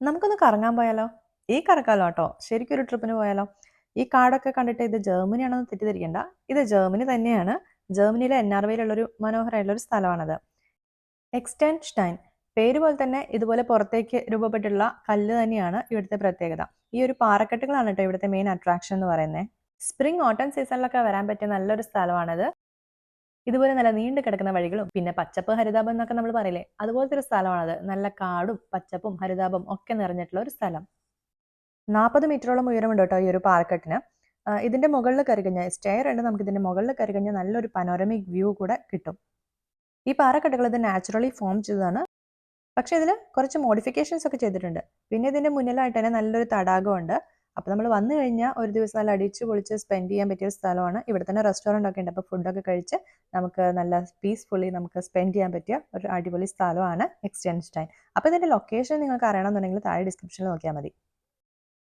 നമുക്കൊന്ന് കറങ്ങാൻ പോയാലോ? ഈ കറക്കാലോ കേട്ടോ ശരിക്കും ഒരു ട്രിപ്പിന് പോയാലോ? ഈ കാടൊക്കെ കണ്ടിട്ട് ഇത് ജർമ്മനിയാണെന്ന് തെറ്റിദ്ധരിക്കേണ്ട. ഇത് ജർമ്മനി തന്നെയാണ്. ജർമ്മനിയിലെ എൻ ആർ വൈയിലുള്ളൊരു മനോഹരമായിട്ടുള്ളൊരു സ്ഥലമാണത്. എക്സ്റ്റൻസ്റ്റൈൻ പേര് പോലെ തന്നെ ഇതുപോലെ പുറത്തേക്ക് രൂപപ്പെട്ടിട്ടുള്ള കല്ല് തന്നെയാണ് ഇവിടുത്തെ പ്രത്യേകത. ഈ ഒരു പാറക്കെട്ടുകളാണ് കേട്ടോ ഇവിടുത്തെ മെയിൻ അട്രാക്ഷൻ എന്ന് പറയുന്നത് സ്പ്രിംഗ് ഓട്ടം സീസണിലൊക്കെ വരാൻ പറ്റിയ നല്ലൊരു സ്ഥലമാണത്. ഇതുപോലെ നല്ല നീണ്ടു കിടക്കുന്ന വഴികളും പിന്നെ പച്ചപ്പ് ഹരിതാപം എന്നൊക്കെ നമ്മൾ പറയില്ലേ അതുപോലത്തെ ഒരു സ്ഥലമാണത് നല്ല കാടും പച്ചപ്പും ഹരിതാപം ഒക്കെ നിറഞ്ഞിട്ടുള്ള ഒരു സ്ഥലം. നാൽപ്പത് മീറ്ററോളം ഉയരമുണ്ട് കേട്ടോ ഈ ഒരു പാർക്കെട്ടിന് ഇതിന്റെ മുകളിൽ കരുകഞ്ഞ സ്റ്റെയർ ഉണ്ട് നമുക്ക് ഇതിന്റെ മുകളിൽ കരുകഞ്ഞ നല്ലൊരു പനോരമിക് വ്യൂ കൂടെ കിട്ടും. ഈ പാറക്കെട്ടുകൾ ഇത് നാച്ചുറലി ഫോം ചെയ്തതാണ്. പക്ഷെ ഇതിൽ കുറച്ച് മോഡിഫിക്കേഷൻസ് ഒക്കെ ചെയ്തിട്ടുണ്ട്. പിന്നെ ഇതിന്റെ മുന്നിലായിട്ട് തന്നെ നല്ലൊരു തടാകമുണ്ട്. അപ്പോൾ നമ്മൾ വന്നു കഴിഞ്ഞാൽ ഒരു ദിവസം നല്ല അടിച്ചു പൊളിച്ച് സ്പെൻഡ് ചെയ്യാൻ പറ്റിയ സ്ഥലമാണ്. ഇവിടെ തന്നെ റെസ്റ്റോറന്റ് ഒക്കെ ഉണ്ട്. അപ്പോൾ ഫുഡൊക്കെ കഴിച്ച് നമുക്ക് നല്ല പീസ്ഫുള്ളി നമുക്ക് സ്പെൻഡ് ചെയ്യാൻ പറ്റിയ ഒരു അടിപൊളി സ്ഥലമാണ് എക്സ്റ്റൻസ്റ്റൈൻ അപ്പോൾ ഇതിന്റെ ലൊക്കേഷൻ നിങ്ങൾക്ക് അറിയണമെന്നുണ്ടെങ്കിൽ താഴെ ഡിസ്ക്രിപ്ഷനിൽ നോക്കിയാൽ മതി.